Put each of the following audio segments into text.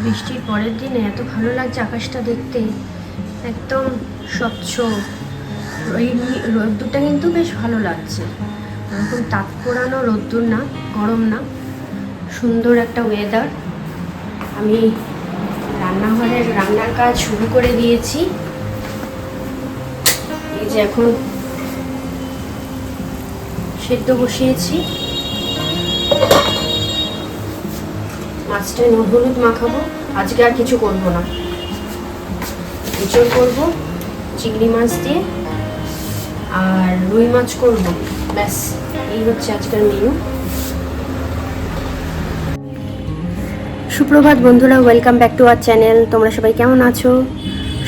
বৃষ্টির পরের দিনে এত ভালো লাগছে আকাশটা দেখতে। একদম স্বচ্ছ। এই রোদ্দুরটা কিন্তু বেশ ভালো লাগছে। ওরকম তাপ পোড়ানো রোদ্দুর না, গরম না। সুন্দর একটা ওয়েদার আমি রান্নাঘরের রান্নার কাজ শুরু করে দিয়েছি। এই যে এখন সেদ্ধ বসিয়েছি। মাছটা নুন, হলুদ মাখাবো। আজকে আর কিছু করব না। এঁচড় করব, চিংড়ি মাছ দিয়ে, আর রুই মাছ করব। ব্যাস, এই হচ্ছে আজকের মেনু সুপ্রভাত বন্ধুরা welcome back to our channel তোমরা সবাই কেমন আছো?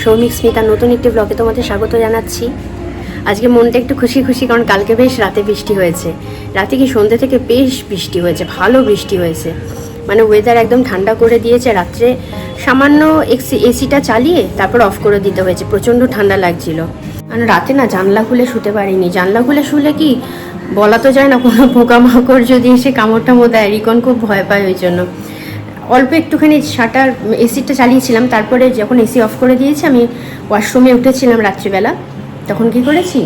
সৌমিক স্মিতার নতুন একটি ব্লগে তোমাদের স্বাগত জানাচ্ছি। আজকে মনটা একটু খুশি খুশি, কারণ কালকে বেশ রাতে বৃষ্টি হয়েছে। রাতে কি সন্ধ্যে থেকে বেশ বৃষ্টি হয়েছে, ভালো বৃষ্টি হয়েছে। মানে ওয়েদার একদম ঠান্ডা করে দিয়েছে রাত্রে। সামান্য এসি এসিটা চালিয়ে তারপর অফ করে দিতে হয়েছে। প্রচণ্ড ঠান্ডা লাগছিল। মানে রাতে না জানলা খুলে শুতে পারিনি। জানলা খুলে শুলে কি বলা তো যায় না, কোনো পোকামাকড় যদি এসে কামড় টামড় দেয় রিকন খুব ভয় পায় ওই জন্য। অল্প একটুখানি শাটার এসিটা চালিয়েছিলাম। তারপরে যখন এসি অফ করে দিয়েছি, আমি ওয়াশরুমে উঠেছিলাম রাত্রিবেলা। তখন কি করেছি?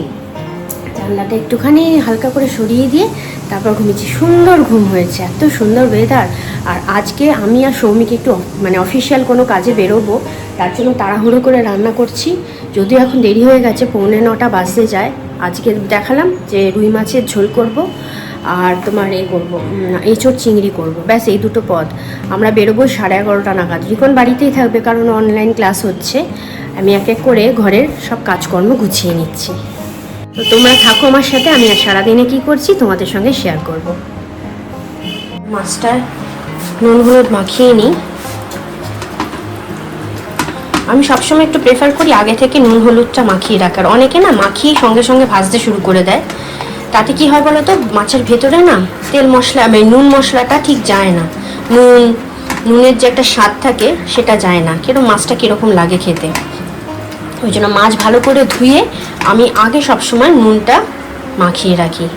জানলাটা একটুখানি হালকা করে সরিয়ে দিয়ে তারপর ঘুমিয়েছি। সুন্দর ঘুম হয়েছে, এত সুন্দর ওয়েদার আর আজকে আমি আর সৌমিক একটু মানে অফিসিয়াল কোনো কাজে বেরোবো, তার জন্য তাড়াহুড়ো করে রান্না করছি। যদিও এখন দেরি হয়ে গেছে, পৌনে নটা বাজতে যায়। আজকে দেখালাম যে রুই মাছের ঝোল করব, আর তোমার এ করব এঁচোড় চিংড়ি করব। ব্যাস, এই দুটো পদ। আমরা বেরোবো সাড়ে এগারোটা নাগাদ। রিকন বাড়িতেই থাকবে, কারণ অনলাইন ক্লাস হচ্ছে। আমি এক এক করে ঘরের সব কাজকর্ম গুছিয়ে নিচ্ছি। তো তোমরা থাকো আমার সাথে, আমি আর সারাদিনে কি করছি তোমাদের সঙ্গে শেয়ার করব। মাছটা নুন হলুদ মাখিয়ে নিই আমি সবসময় একটু প্রেফার করি আগে থেকে নুন হলুদটা মাখিয়ে রাখার। অনেকে না মাখিয়ে সঙ্গে সঙ্গে ভাজতে শুরু করে দেয়। তাতে কি হয় বলো তো মাছের ভেতরে না তেল মশলা মানে নুন মশলাটা ঠিক যায় না। নুন, নুনের যে একটা স্বাদ থাকে সেটা যায় না। কীরকম মাছটা কীরকম লাগে খেতে। ওই জন্য মাছ ভালো করে ধুয়ে আমি আগে সবসময় নুনটা মাখিয়ে রাখি।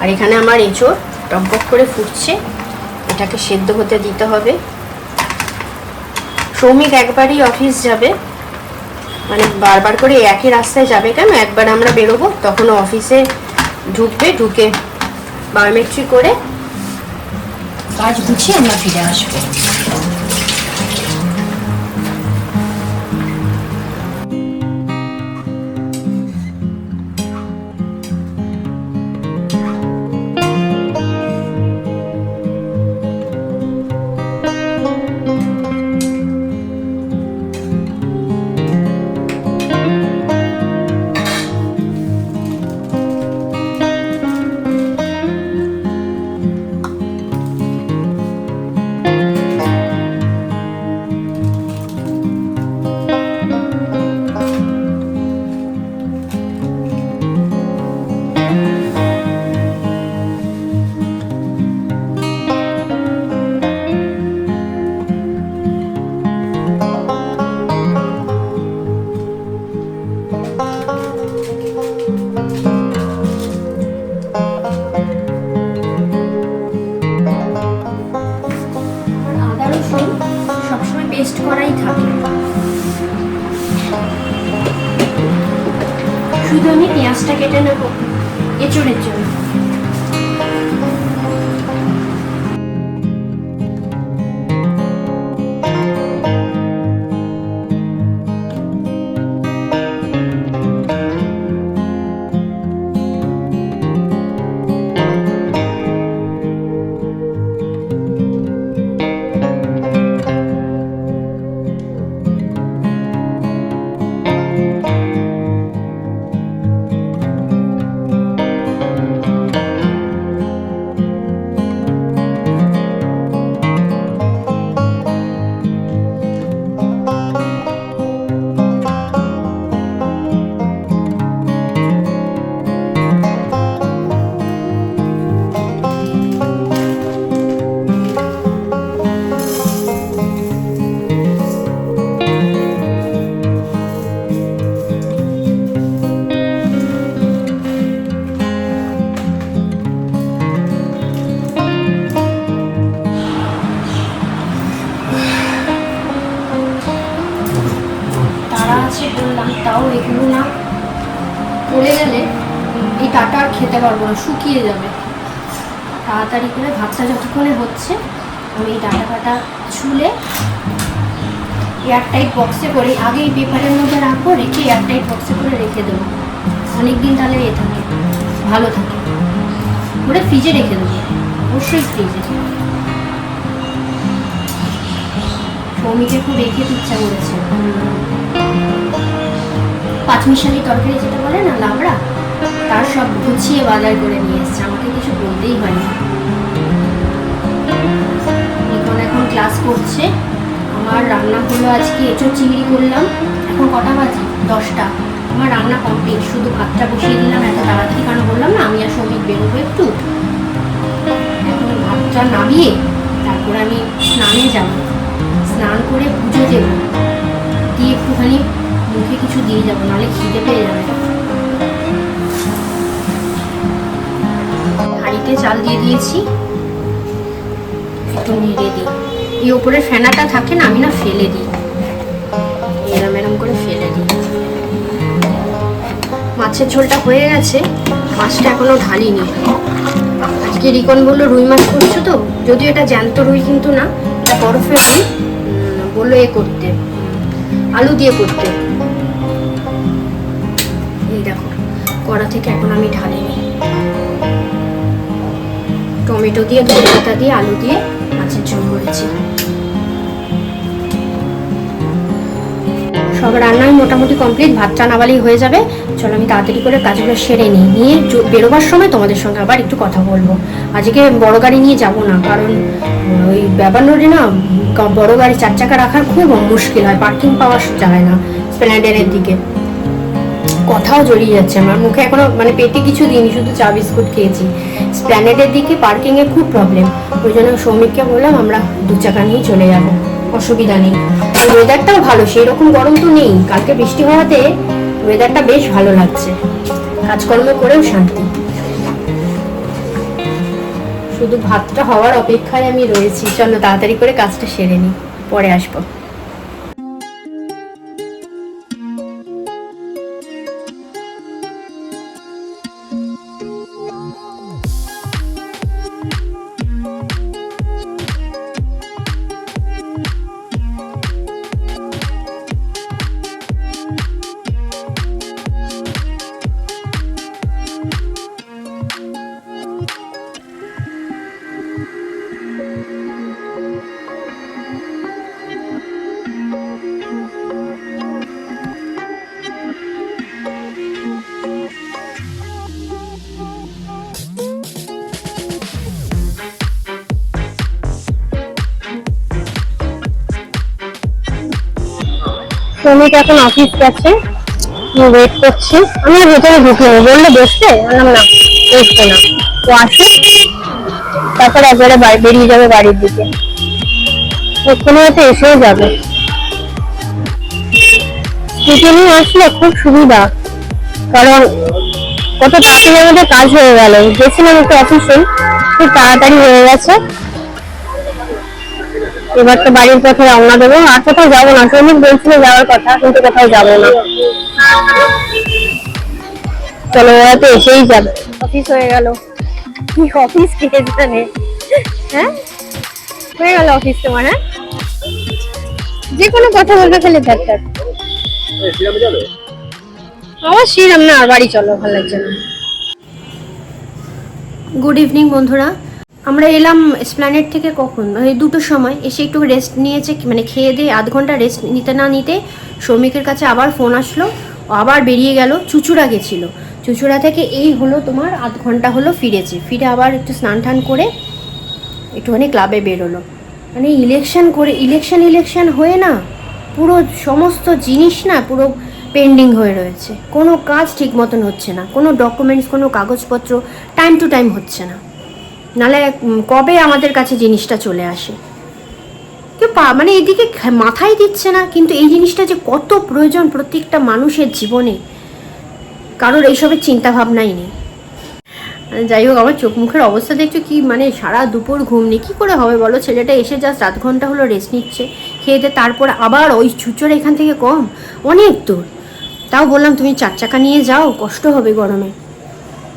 আর এখানে আমার এঁচোড় টকবক করে ফুটছে। এটাকে সেদ্ধ হতে দিতে হবে। শ্রমিক একবারই অফিস যাবে। মানে বারবার করে একই রাস্তায় যাবে কেন? একবার আমরা বেরোবো তখন অফিসে ঢুকবে, ঢুকে বায়োমেট্রি করে কাজ গুছিয়ে আমরা ফিরে আসব। ediyorum. এঁচড়ের জন্য আর খেতে পারব না, শুকিয়ে যাবে। তাড়াতাড়ি করে ভাতটা যতক্ষণে হচ্ছে, আমি এই ডাটা ফাটা ছুলে এয়ারটাইট বক্সে করে, আগে এই পেপারের মধ্যে রাখব রেখে এয়ারটাইট বক্সে করে রেখে দেবো। অনেকদিন তাহলে এ থাকে, ভালো থাকে। করে ফ্রিজে রেখে দেবো, অবশ্যই ফ্রিজে সৌমিকে খুব রেখে ইচ্ছা করেছে পাঁচমিশালি তরকারি যেটা বলে না, লাবড়া? তার সব গুছিয়ে বাজার করে নিয়ে এসছে। আমাকে কিছু বলতেই হয়নি। এখন এখন ক্লাস করছে। আমার রান্না হলো আজকে এঁচোর চিংড়ি করলাম। এখন কটা বাজে? দশটা। আমার রান্না কমপ্লিট শুধু ভাতটা বসিয়ে দিলাম, এত তাড়াতাড়ি কারণ বললাম না? আমি আর শ্রমিক বেরোবো একটু। এখন ভাতটা নামিয়ে তারপর আমি স্নানে যাব। স্নান করে পুজো দেব। দিয়ে একটুখানি মুখে কিছু দিয়ে যাব, নাহলে খিদে পেয়ে যাবে। হাঁড়িতে চাল দিয়ে দিয়েছি। একটু নেড়ে দিই। এই ওপরে ফেনাটা থাকে না, আমি না ফেলে দিই। এরম এরম করে ফেলে দিই। মাছের ঝোলটা হয়ে গেছে, মাছটা এখনও ঢালিনি। আজকে রিকন বলল রুই মাছ করছ তো? যদিও এটা জ্যান্ত রুই কিন্তু না, এটা বরফের রুই বলল এ করতে। আলু দিয়ে করতে। এই দেখো, কড়া থেকে এখন আমি ঢালিনি টমেটো দিয়ে ধনে পাতা দিয়ে, আলু দিয়ে মাছের ঝোল করেছি। সব রান্নাই মোটামুটি কমপ্লিট ভাতটা নাবালেই হয়ে যাবে। চলো আমি তাড়াতাড়ি করে কাজগুলো সেরে নিই। নিয়ে বেরোবার সময় তোমাদের সঙ্গে আবার একটু কথা বলব। আজকে বড় গাড়ি নিয়ে যাব না, কারণ ওই ব্যাপার রোডে না বড় গাড়ি চার চাকা রাখার খুব মুশকিল হয় পার্কিং পাওয়া যায় না স্প্ল্যান্ডারের দিকে। কথাও জড়িয়ে যাচ্ছে আমার মুখে এখনও মানে পেটে কিছু দিইনি, শুধু চা বিস্কুট খেয়েছি। স্প্ল্যানেটের দিকে পার্কিং এ খুব প্রবলেম ওই জন্য সৌমিককে বললাম, আমরা দু চাকা নিয়ে চলে যাব। অসুবিধা নেই। আর ওয়েদারটাও ভালো সেই রকম গরম তো নেই। কালকে বৃষ্টি হওয়াতে ওয়েদারটা বেশ ভালো লাগছে। কাজকর্ম করেও শান্তি। শুধু ভাতটা হওয়ার অপেক্ষায় আমি রয়েছি। চলো তাড়াতাড়ি করে কাজটা সেরে নিই। পরে আসব। শ্রমিক এখন অফিস গেছে ওয়েট করছি। আমি ভেতরে ঢুকিনি বললে বসতে বললাম, না বসতে না। তো আসুক তারপরে একবারে বেরিয়ে যাবে বাড়ির দিকে। ওখানে হয়তো এসেও যাবে। নিয়ে আসলে খুব সুবিধা। কারণ কত তাড়াতাড়ি আমাদের কাজ হয়ে গেল। গেছিলাম একটু অফিসে খুব তাড়াতাড়ি হয়ে গেছে। এবার তো বাড়ির পথে রওনা দেবো। আর কোথাও যাব না শ্রমিক বলছিল যাওয়ার কথা কিন্তু কোথাও যাব না। চলো ওরা তো এসেই যাবে। অফিস হয়ে গেল। কি অফিস কে জানে? হ্যাঁ? হয়ে গেল অফিস তোমার হ্যাঁ? যে কোনো কথা বলবে খালি থাক আমার শ্রীরাম না আর বাড়ি চলো ভালো লাগছে না। গুড ইভিনিং বন্ধুরা। আমরা এলাম স্প্ল্যানেট থেকে কখন? ওই দুটোর সময়। এসে একটু রেস্ট নিয়েছে মানে খেয়ে দিয়ে আধ ঘণ্টা রেস্ট নিতে না নিতে শ্রমিকের কাছে আবার ফোন আসলো। আবার বেরিয়ে গেল, চুচুড়া গেছিল। চুচুড়া থেকে এই হলো তোমার আধ ঘণ্টা হলো ফিরেছে। ফিরে আবার একটু স্নান টান করে একটুখানি ক্লাবে বেরোলো। মানে ইলেকশন করে ইলেকশন ইলেকশন হয়ে না পুরো সমস্ত জিনিস না পুরো পেন্ডিং হয়ে রয়েছে। কোনো কাজ ঠিক মতন হচ্ছে না। কোনো ডকুমেন্টস কোনো কাগজপত্র টাইম টু টাইম হচ্ছে না। নালে কবে আমাদের কাছে জিনিসটা চলে আসে? কেউ মানে এদিকে মাথায় দিচ্ছে না, কিন্তু এই জিনিসটা যে কত প্রয়োজন প্রত্যেকটা মানুষের জীবনে, কারোর এইসবের চিন্তা ভাবনাই নেই যাই হোক, আমার চোখ মুখের অবস্থা দেখছ কি মানে সারা দুপুর ঘুম নেই কী করে হবে বলো? ছেলেটা এসে জাস্ট আধ ঘণ্টা হলো রেস্ট নিচ্ছে, খেয়ে দিয়ে তারপর আবার ওই ছুচোর এখান থেকে কম, অনেক দূর। তাও বললাম, তুমি চার চাকা নিয়ে যাও, কষ্ট হবে গরমে।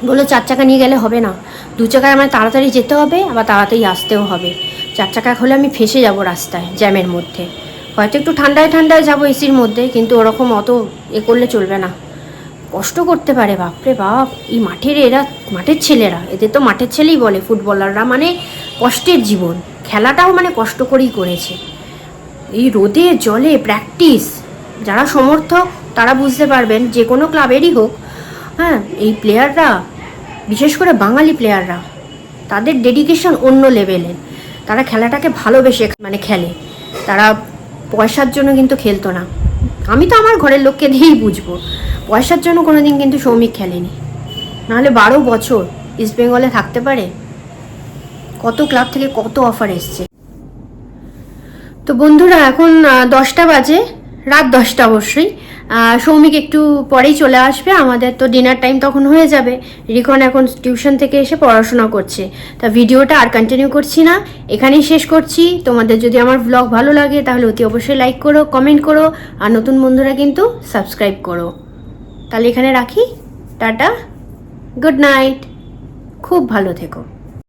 বলল, চার চাকা নিয়ে গেলে হবে না। দু চাকায় আমার তাড়াতাড়ি যেতে হবে, আবার তাড়াতাড়ি আসতেও হবে। চার চাকা হলে আমি ফেসে যাব রাস্তায়, জ্যামের মধ্যে। হয়তো একটু ঠান্ডায় ঠান্ডায় যাব এসির মধ্যে, কিন্তু ওরকম অত এ করলে চলবে না। কষ্ট করতে পারে, বাপরে বাপ। এই মাঠের এরা, মাঠের ছেলেরা, এদের তো মাঠের ছেলেই বলে ফুটবলাররা মানে কষ্টের জীবন। খেলাটাও মানে কষ্ট করেই করেছে। এই রোদে, জলে প্র্যাকটিস যারা সমর্থক, তারা বুঝতে পারবেন, যে কোনো ক্লাবেরই হোক হ্যাঁ এই প্লেয়াররা বিশেষ করে বাঙালি প্লেয়াররা তাদের ডেডিকেশন অন্য লেভেলের তারা খেলাটাকে ভালোবেসে মানে খেলে। তারা পয়সার জন্য কিন্তু খেলতো না। আমি তো আমার ঘরের লোককে দিয়েই বুঝব। পয়সার জন্য কোনো দিন কিন্তু সৌমিক খেলেনি। নাহলে বারো বছর ইস্টবেঙ্গলে থাকতে পারে? কত ক্লাব থেকে কত অফার এসছে? তো বন্ধুরা, এখন দশটা বাজে। রাত দশটা অবশ্যই। সৌমিক একটু পরেই চলে আসবে। আমাদের তো ডিনার টাইম তখন হয়ে যাবে। রিকন এখন টিউশন থেকে এসে পড়াশোনা করছে। তা ভিডিওটা আর কন্টিনিউ করছি না। এখানেই শেষ করছি। তোমাদের যদি আমার ব্লগ ভালো লাগে, তাহলে অতি অবশ্যই লাইক করো কমেন্ট করো। আর নতুন বন্ধুরা কিন্তু সাবস্ক্রাইব করো। তাহলে এখানে রাখি। টাটা। গুড নাইট খুব ভালো থেকো।